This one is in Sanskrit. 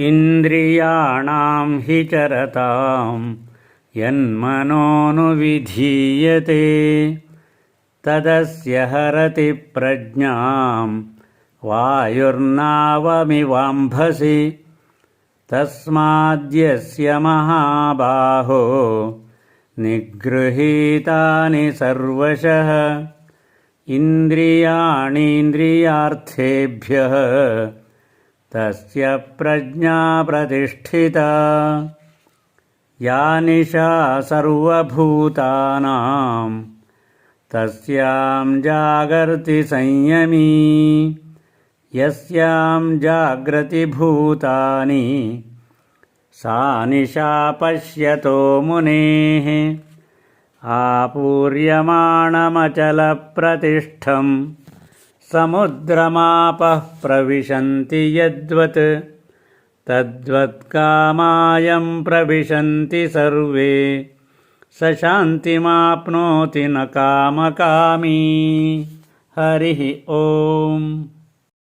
इन्द्रियाणां हि चरतां यन्मनोऽनुविधीयते तदस्य हरति प्रज्ञां वायुर्नावमिवाम्भसि। तस्माद्यस्य महाबाहो निगृहीतानि सर्वशः। इन्द्रियाणीन्द्रियार्थेभ्यः तस्य प्रज्ञा प्रतिष्ठिता। या निशा सर्वभूतानां। तस्यां जागर्ति संयमी। यस्यां जाग्रतिभूतानि सा निशा पश्यतो मुनेः। आपूर्यमाणमचलप्रतिष्ठम् समुद्रमापः प्रविशन्ति यद्वत्। तद्वत्कामायं प्रविशन्ति सर्वे। स शान्तिमाप्नोति न कामकामी। हरिः ओम्